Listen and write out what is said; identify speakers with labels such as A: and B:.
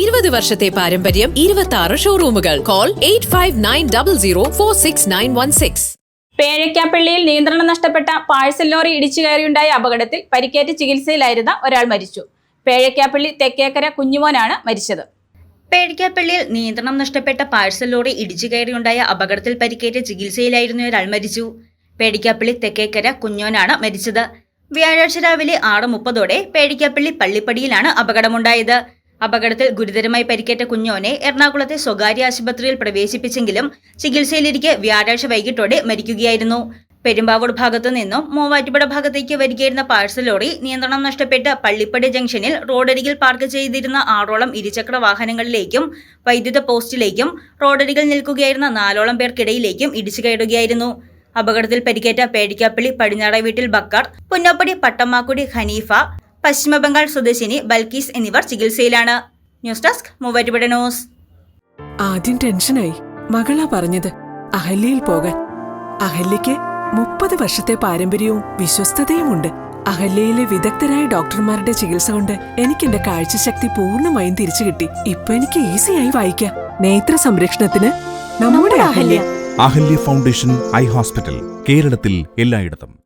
A: ഇരുപത് വർഷത്തെ പാരമ്പര്യം ഇരുപത്തി ആറ് ഷോറൂമുകൾ call eight five nine double zero four six nine one six
B: പേഴയ്ക്കാപ്പള്ളിയിൽ നിയന്ത്രണം നഷ്ടപ്പെട്ട പാഴ്സൽ ലോറി ഇടിച്ചു കയറിയുണ്ടായ അപകടത്തിൽ പരിക്കേറ്റ് ചികിത്സയിലായിരുന്ന ഒരാൾ മരിച്ചു. പേഴയ്ക്കാപ്പള്ളി തെക്കേക്കര കുഞ്ഞുമോനാണ് മരിച്ചത്.
C: പേടിക്കാപ്പള്ളിയിൽ നിയന്ത്രണം നഷ്ടപ്പെട്ട പാഴ്സൽ ലോറി ഇടിച്ചു കയറിയുണ്ടായ അപകടത്തിൽ പരിക്കേറ്റ് ചികിത്സയിലായിരുന്നു ഒരാൾ മരിച്ചു. പേടിക്കാപ്പള്ളി തെക്കേക്കര കുഞ്ഞോനാണ് മരിച്ചത്. വ്യാഴാഴ്ച രാവിലെ ആറ് മുപ്പതോടെ പേടിക്കാപ്പള്ളി പള്ളിപ്പടിയിലാണ് അപകടമുണ്ടായത്. അപകടത്തിൽ ഗുരുതരമായി പരിക്കേറ്റ കുഞ്ഞോനെ എറണാകുളത്തെ സ്വകാര്യ ആശുപത്രിയിൽ പ്രവേശിപ്പിച്ചെങ്കിലും ചികിത്സയിലിരിക്കെ വ്യാഴാഴ്ച വൈകിട്ടോടെ മരിക്കുകയായിരുന്നു. പെരുമ്പാവൂർ ഭാഗത്തു നിന്നും മൂവാറ്റുപുഴ ഭാഗത്തേക്ക് വരികയായിരുന്ന പാഴ്സൽ ലോറി നിയന്ത്രണം നഷ്ടപ്പെട്ട് പള്ളിപ്പടി ജംഗ്ഷനിൽ റോഡരികിൽ പാർക്ക് ചെയ്തിരുന്ന ആറോളം ഇരുചക്ര വാഹനങ്ങളിലേക്കും വൈദ്യുത പോസ്റ്റിലേക്കും റോഡരികിൽ നിൽക്കുകയായിരുന്ന നാലോളം പേർക്കിടയിലേക്കും ഇടിച്ചു കയറുകയായിരുന്നു. അപകടത്തിൽ പരിക്കേറ്റ പേടിക്കാപ്പള്ളി പടിഞ്ഞാറ വീട്ടിൽ ബക്കർ പുന്നപ്പടി പട്ടമാക്കുടി ഹനീഫ പശ്ചിമബംഗാൾ സ്വദേശിനി ബൽക്കീസ് എന്നിവർ ചികിത്സയിലാണ്. News desk Muvattupuzha news.
D: ആദ്യം ടെൻഷനായി. മകളാ പറഞ്ഞത് അഹല്യയിൽ പോകാൻ. അഹല്യയ്ക്ക് മുപ്പത് വർഷത്തെ പാരമ്പര്യവും വിശ്വസ്തതയുമുണ്ട്. അഹല്യയിലെ വിദഗ്ധരായ ഡോക്ടർമാരുടെ ചികിത്സ കൊണ്ട് എനിക്ക് എന്റെ കാഴ്ചശക്തി പൂർണമായും തിരിച്ചു കിട്ടി. ഇപ്പൊ എനിക്ക് ഈസിയായി വായിക്കാം. നേത്ര സംരക്ഷണത്തിന് നമ്മുടെ Ahalya.
E: Ahalya foundation eye hospital കേരളത്തിൽ എല്ലായിടത്തും.